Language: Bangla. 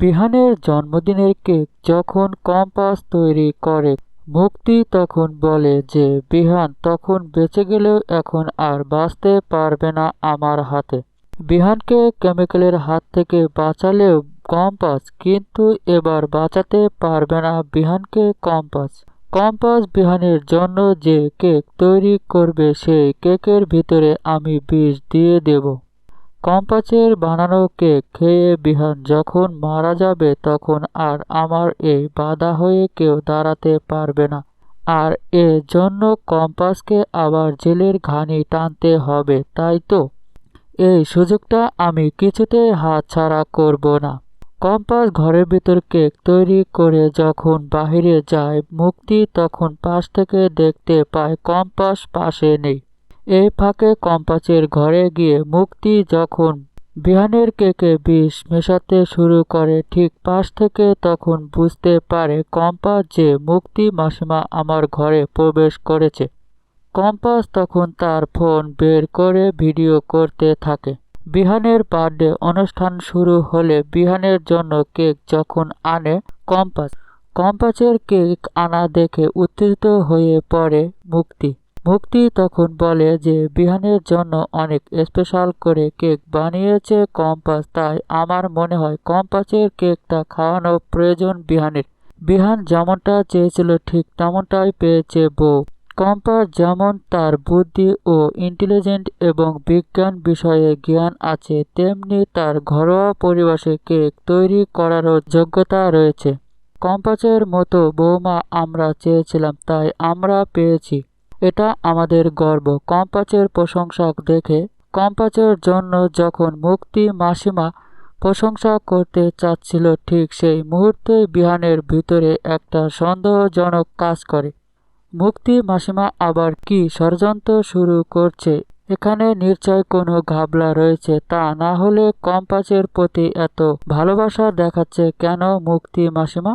বিহানের জন্মদিনের কেক যখন কম্পাস তৈরি করে, মুক্তি তখন বলে যে, বিহান, তখন বেঁচে গেলেও এখন আর বাঁচতে পারবে না আমার হাতে। বিহানকে কেমিক্যালের হাত থেকে বাঁচালেও কম্পাস কিন্তু এবার বাঁচাতে পারবে না বিহানকে কম্পাস। কম্পাস বিহানের জন্য যে কেক তৈরি করবে, সেই কেকের ভিতরে আমি বিষ দিয়ে দেব। কম্পাসের বানানো কেক খেয়ে বিহান যখন মারা যাবে তখন আর আমার এই বাধা হয়ে কেউ দাঁড়াতে পারবে না। আর এ জন্য কম্পাসকে আবার জেলের ঘানি টানতে হবে, তাই তো? এই সুযোগটা আমি কিছুতেই হাত ছাড়া করব না। কম্পাস ঘরের ভিতর কেক তৈরি করে যখন বাহিরে যায়, মুক্তি তখন পাশ থেকে দেখতে পায় কম্পাস পাশে নেই। এই ফাঁকে কম্পাসের ঘরে গিয়ে মুক্তি যখন বিহানের কেকে বিষ মেশাতে শুরু করে, ঠিক পাশ থেকে তখন বুঝতে পারে কম্পাস যে মুক্তি মাসিমা আমার ঘরে প্রবেশ করেছে। কম্পাস তখন তার ফোন বের করে ভিডিও করতে থাকে। বিহানের বার্থডে অনুষ্ঠান শুরু হলে বিহানের জন্য কেক যখন আনে কম্পাস, কম্পাসের কেক আনা দেখে উত্তেজিত হয়ে পড়ে মুক্তি। মুক্তি তখন বলে যে, বিহানের জন্য অনেক স্পেশাল করে কেক বানিয়েছে কম্পাস, তাই আমার মনে হয় কম্পাসের কেকটা খাওয়ানো প্রয়োজন বিহানের। বিহান যেমনটা চেয়েছিল ঠিক তেমনটাই পেয়েছে বউ। কম্পাস যেমন তার বুদ্ধি ও ইন্টেলিজেন্ট এবং বিজ্ঞান বিষয়ে জ্ঞান আছে, তেমনি তার ঘরোয়া পরিবেশে কেক তৈরি করারও যোগ্যতা রয়েছে। কম্পাসের মতো বৌমা আমরা চেয়েছিলাম, তাই আমরা পেয়েছি। এটা আমাদের গর্ব। কম্পাসের প্রশংসা দেখে কম্পাসের জন্য যখন মুক্তি মাসিমা প্রশংসা করতে চাচ্ছিল, ঠিক সেই মুহূর্তে বিহানের ভিতরে একটা সন্দেহজনক কাজ করে। মুক্তি মাসিমা আবার কি ষড়যন্ত্র শুরু করছে? এখানে নিশ্চয় কোনো ঘাবলা রয়েছে। তা না হলে কম্পাসের প্রতি এত ভালোবাসা দেখাচ্ছে কেন মুক্তি মাসিমা?